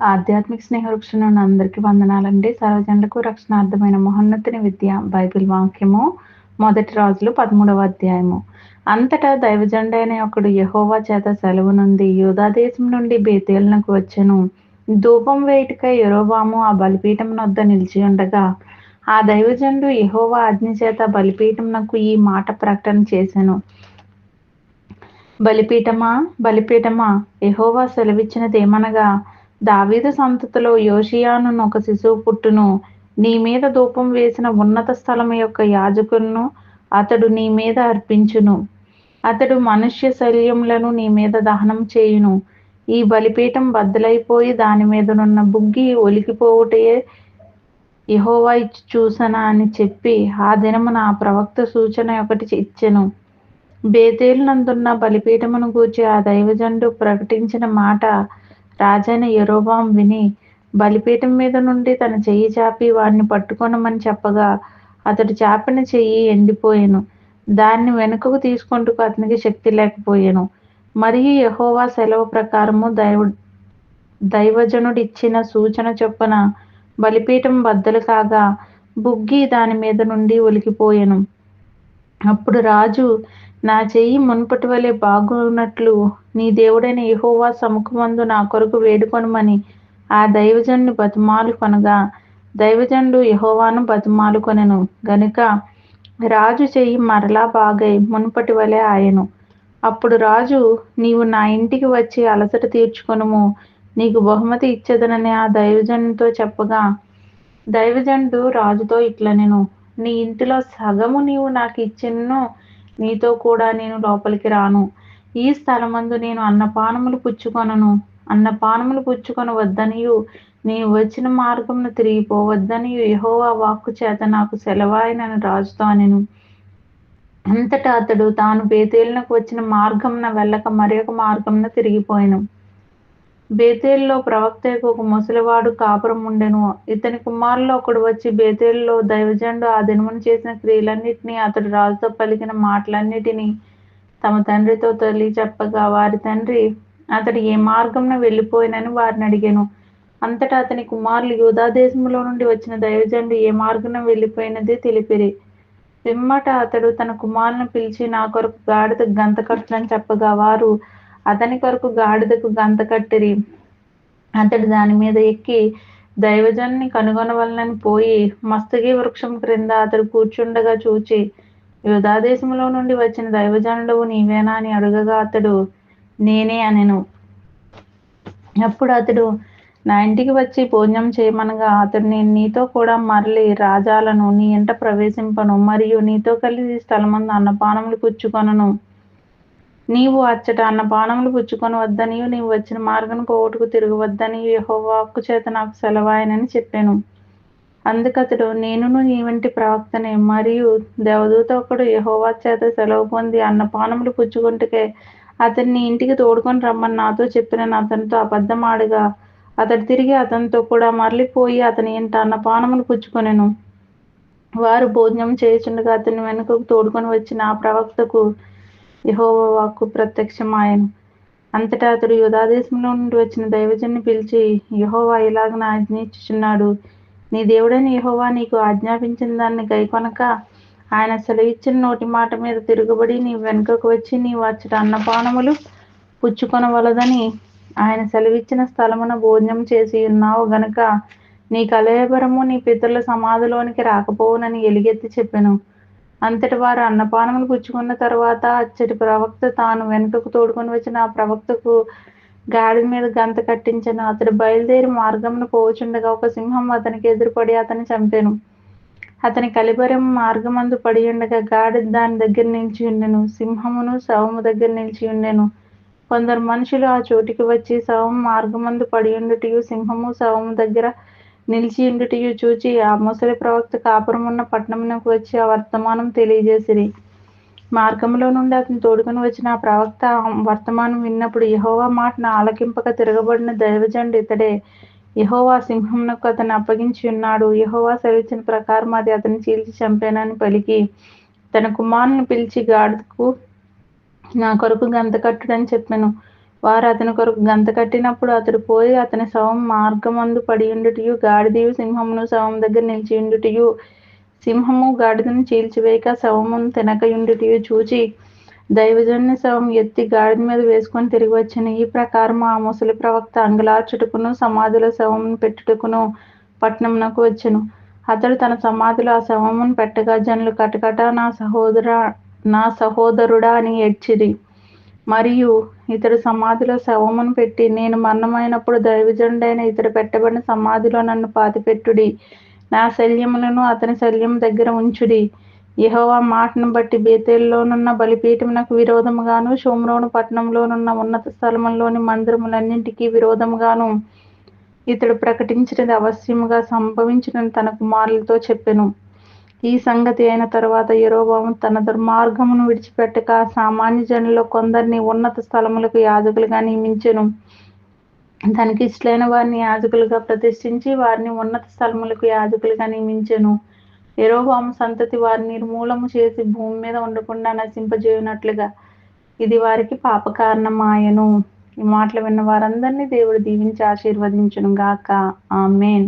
ఆధ్యాత్మిక స్నేహవృక్షం నుండి అందరికీ వందనాలండి. సర్వజనులకు రక్షణార్థమైన మహోన్నతిని విద్య బైబిల్ వాక్యము మొదటి రాజులు పదమూడవ అధ్యాయము. అంతటా దైవజండైన ఒకడు యహోవా చేత సెలవు నుండి యూదాదేశం నుండి బేతేలునకు వచ్చెను. ధూపం వేయుటకై యెరోబాము ఆ బలిపీఠం వద్ద నిలిచి ఉండగా ఆ దైవజనుడు యహోవా అగ్ని చేత బలిపీఠంనకు ఈ మాట ప్రకటన చేశాను బలిపీఠమా? బలిపీఠమా? యెహోవా సెలవిచ్చినదేమనగా దావీదు సంతతిలో యోషియాను ఒక శిశువు పుట్టును. నీ మీద ధూపం వేసిన ఉన్నత స్థలం యొక్క యాజకులను అతడు నీ మీద అర్పించును. అతడు మనుష్య శల్యములను నీ మీద దహనం చేయును. ఈ బలిపీఠం బద్దలైపోయి దాని మీదనున్న బుగ్గి ఒలికిపోవుటయే యహోవా ఇచ్చి చూసనా అని చెప్పి ఆ దినమున ఆ ప్రవక్త సూచన ఒకటి ఇచ్చెను. బేతేలు నందున్న బలిపీఠమును గూర్చి ఆ దైవజండు ప్రకటించిన మాట రాజైన యరోబాం విని బలిపీఠం మీద నుండి తన చెయ్యి చాపి వాడిని పట్టుకొనమని చెప్పగా అతడు చాపిన చెయ్యి ఎండిపోయాను. దాన్ని వెనుకకు తీసుకుంటూ అతనికి శక్తి లేకపోయాను. మరియు యహోవా సెలవు ప్రకారము దైవ దైవజనుడిచ్చిన సూచన చొప్పున బలిపీఠం బద్దలు కాగా బుగ్గి దాని మీద నుండి ఒలికిపోయెను. అప్పుడు రాజు నా చెయ్యి మునుపటి వలె బాగున్నట్లు నీ దేవుడైన యహోవా సముఖమందు నా కొరకు వేడుకొనమని ఆ దైవజనుని బతుమాలు కొనగా దైవజనుడు యహోవాను బతుమాలు కొనెను. గనుక రాజు చెయ్యి మరలా బాగై మునుపటి వలె ఆయను. అప్పుడు రాజు నీవు నా ఇంటికి వచ్చి అలసట తీర్చుకొనుము. నీకు బహుమతి ఇచ్చేదనని ఆ దైవజనుతో చెప్పగా దైవజనుడు రాజుతో ఇట్లనెను. నీ ఇంటిలో సగము నీవు నాకు ఇచ్చినను నీతో కూడా నేను లోపలికి రాను. ఈ స్థలమందు నేను అన్నపానములు పుచ్చుకొనను. అన్నపానములు పుచ్చుకొని వద్దనియు. నీ వచ్చిన మార్గమును తిరిగిపోవద్దనియు యహోవా వాక్కు చేత నాకు సెలవాయినని రాజుతో అనెను. అంతటా అతడు తాను బేతేలునకు వచ్చిన మార్గంన వెళ్ళక మరొక మార్గంన తిరిగిపోయాను. బేతేల్లో ప్రవక్తకు ఒక ముసలివాడు కాపురం ఉండెను. ఇతని కుమారులో ఒకడు వచ్చి బేతేల్లో దైవజండు ఆ దినమును చేసిన క్రియలన్నిటినీ అతడు రాజుతో పలికిన మాటలన్నిటినీ తమ తండ్రితో తల్లి చెప్పగా వారి తండ్రి అతడు ఏ మార్గంన వెళ్ళిపోయినని వారిని అడిగాను. అంతటా అతని కుమారులు యూదా దేశంలో నుండి వచ్చిన దైవజండు ఏ మార్గం వెళ్ళిపోయినది తెలిపిరి. పిమ్మట అతడు తన కుమారులను పిలిచి నా కొరకు గాడిద గంత ఖర్చులని చెప్పగా వారు అతని కొరకు గాడిదకు గంత కట్టిరి. అతడు దాని మీద ఎక్కి దైవజన్ని కనుగొనవలనని పోయి మస్తగి వృక్షం క్రింద అతడు కూర్చుండగా చూచి యూదాదేశంలో నుండి వచ్చిన దైవజనుడు నీవేనా అని అడగగా అతడు నేనే అనెను. అప్పుడు అతడు నా ఇంటికి వచ్చి పూజ్యం చేయమనగా అతడు నేను నీతో కూడా మరలి రాజాలను నీ ఇంట ప్రవేశింపను మరియు నీతో కలిసి స్థలమందు అన్నపానములు పుచ్చుకొనను. నీవు అచ్చట అన్నపానములు పుచ్చుకొని వద్దనియు నీవు వచ్చిన మార్గం కోటుకు తిరగవద్దని యహోవాక్కు చేత నాకు సెలవాయనని చెప్పాను. అందుకతడు నేనును నీ వంటి ప్రవక్తనే మరియు దేవదూత ఒకడు యహోవా చేత సెలవు పొంది అన్నపానములు పుచ్చుకుంటుకే అతన్ని ఇంటికి తోడుకొని రమ్మని నాతో చెప్పిన అతనితో అబద్ధం ఆడగా. అతడు తిరిగి అతనితో కూడా మరలిపోయి అతని ఇంట అన్నపానములు పుచ్చుకొనెను. వారు భోజనం చేయుచుండగా అతని వెనుకకు తోడుకొని వచ్చిన ఆ ప్రవక్తకు యహోవాకు వాక్కు ప్రత్యక్షమాయను. అంతటా అతడు యుధాదేశంలో నుండి వచ్చిన దైవజన్ని పిలిచి యహోవా ఇలాగ నా నీ దేవుడైన యహోవా నీకు ఆజ్ఞాపించిన దాన్ని గైకొనక ఆయన సెలవిచ్చిన నోటి మాట మీద తిరుగుబడి నీ వెనుకకు వచ్చి నీ వచ్చట అన్నపానములు పుచ్చుకొనవలదని ఆయన సెలవిచ్చిన స్థలమున భోజనం చేసి ఉన్నావు గనుక నీ కలయబరము నీ పితరుల సమాధిలోనికి రాకపోవునని ఎలుగెత్తి చెప్పాను. అంతటి వారు అన్నపానములు పుచ్చుకున్న తర్వాత అచ్చటి ప్రవక్త తాను వెనుకకు తోడుకొని వచ్చిన ఆ ప్రవక్తకు గాడి మీద గంత కట్టించను. అతడు బయలుదేరి మార్గమును పోచుండగా ఒక సింహం అతనికి ఎదురుపడి అతని చంపాను. అతని కలిబరం మార్గమందు పడి ఉండగా గాడి దాని దగ్గర నిలిచి ఉండెను. సింహమును శవము దగ్గర నిలిచి ఉండెను. కొందరు మనుషులు ఆ చోటికి వచ్చి శవం మార్గమందు పడి ఉండుటయు సింహము శవము దగ్గర నిలిచి ఉండుటయు చూచి ఆ ముసలి ప్రవక్త కాపురం ఉన్న పట్టణమునకు వచ్చి ఆ వర్తమానం తెలియజేసిరి. మార్గంలో నుండి అతను తోడుకొని వచ్చిన ఆ ప్రవక్త వర్తమానం విన్నప్పుడు యహోవా మాటను ఆలకింపక తిరగబడిన దైవజండు ఇతడే. యహోవా సింహంనకు అతను అప్పగించి ఉన్నాడు. యహోవా సెలవిచ్చిన ప్రకారం అది అతను చీల్చి చంపానని పలికి తన కుమారుని పిలిచి గాడుకు నా కొరకు గంతకట్టుడని చెప్పాను. వారు అతని కొరకు గంత కట్టినప్పుడు అతడు పోయి అతని శవం మార్గమందు పడియుండుటయు గాడిదయు సింహమును శవం దగ్గర నిలిచియుండుటయు సింహము గాడిదను చీల్చివేయక శవమును తినకయుండుటయు చూచి దైవజన్య శవం ఎత్తి గాడిద మీద వేసుకొని తిరిగి వచ్చిన ఈ ప్రకారం ఆ ముసలి ప్రవక్త అంగలార్చుటకును సమాధుల శవమును పెట్టుటకును పట్టణంనకు వచ్చెను. అతడు తన సమాధిలో ఆ శవమును పెట్టగా జనులు కటకట నా సహోదర నా సహోదరుడా అని ఏడ్చిరి. మరియు ఇతడు సమాధిలో శవమును పెట్టి నేను మరణమైనప్పుడు దైవజనుడైన ఇతడు పెట్టబడిన సమాధిలో నన్ను పాతిపెట్టుడి. నా శల్యములను అతని శల్యం దగ్గర ఉంచుడి. యహోవా మాటను బట్టి బేతేల్లోనున్న బలిపీఠమునకు విరోధముగాను షోమ్రోను పట్టణంలోనున్న ఉన్నత స్థలములోని మందిరములన్నింటికీ విరోధముగాను ఇతడు ప్రకటించినది అవశ్యముగా సంభవించిన తన కుమారులతో చెప్పెను. ఈ సంగతి అయిన తరువాత యెరొబోము తన దుర్మార్గమును విడిచిపెట్టక సామాన్య జనుల్లో కొందరిని ఉన్నత స్థలములకు యాజకులుగా నియమించెను. తనకి ఇష్టలైన వారిని యాజకులుగా ప్రతిష్ఠించి వారిని ఉన్నత స్థలములకు యాజకులుగా నియమించెను. యెరొబోము సంతతి వారిని నిర్మూలము చేసి భూమి మీద ఉండకుండా నశింపజేయునట్లుగా ఇది వారికి పాప కారణమాయెను ఈ మాటలు విన్న వారందరినీ దేవుడు దీవించి ఆశీర్వదించును గాక ఆమెన్.